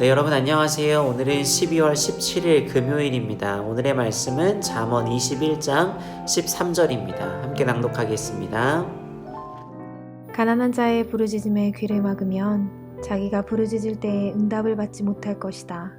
네, 여러분 안녕하세요. 오늘은 12월 17일 금요일입니다. 오늘의 말씀은 잠언 21장 13절입니다. 함께 낭독하겠습니다. 가난한 자의 부르짖음에 귀를 막으면 자기가 부르짖을 때에 응답을 받지 못할 것이다.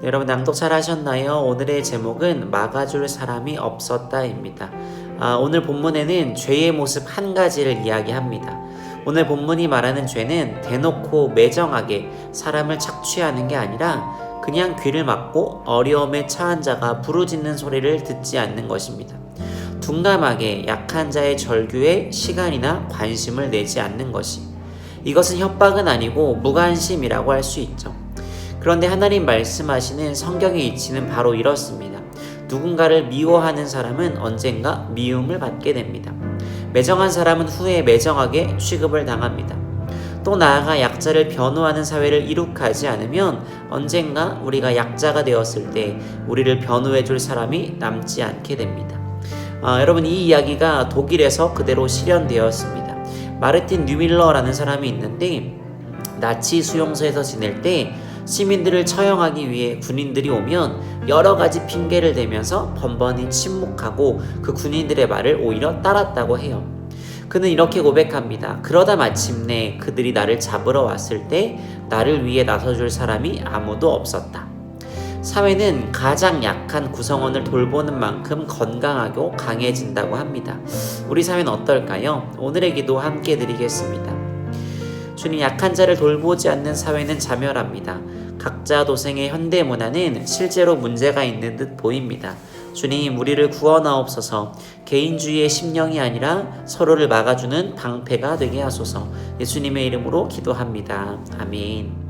네, 여러분 낭독 잘 하셨나요? 오늘의 제목은 막아줄 사람이 없었다입니다. 아, 오늘 본문에는 죄의 모습 한 가지를 이야기합니다. 오늘 본문이 말하는 죄는 대놓고 매정하게 사람을 착취하는 게 아니라 그냥 귀를 막고 어려움에 처한 자가 부르짖는 소리를 듣지 않는 것입니다. 둔감하게 약한 자의 절규에 시간이나 관심을 내지 않는 것이 이것은 협박은 아니고 무관심이라고 할 수 있죠. 그런데 하나님 말씀하시는 성경의 이치는 바로 이렇습니다. 누군가를 미워하는 사람은 언젠가 미움을 받게 됩니다. 매정한 사람은 후에 매정하게 취급을 당합니다. 또 나아가 약자를 변호하는 사회를 이룩하지 않으면 언젠가 우리가 약자가 되었을 때 우리를 변호해 줄 사람이 남지 않게 됩니다. 아, 여러분 이 이야기가 독일에서 그대로 실현되었습니다. 마르틴 뉴밀러라는 사람이 있는데 나치 수용소에서 지낼 때 시민들을 처형하기 위해 군인들이 오면 여러 가지 핑계를 대면서 번번이 침묵하고 그 군인들의 말을 오히려 따랐다고 해요. 그는 이렇게 고백합니다. 그러다 마침내 그들이 나를 잡으러 왔을 때 나를 위해 나서줄 사람이 아무도 없었다. 사회는 가장 약한 구성원을 돌보는 만큼 건강하고 강해진다고 합니다. 우리 사회는 어떨까요? 오늘의 기도 함께 드리겠습니다. 주님 약한 자를 돌보지 않는 사회는 자멸합니다. 각자 도생의 현대 문화는 실제로 문제가 있는 듯 보입니다. 주님 우리를 구원하옵소서 개인주의의 심령이 아니라 서로를 막아주는 방패가 되게 하소서 예수님의 이름으로 기도합니다. 아멘.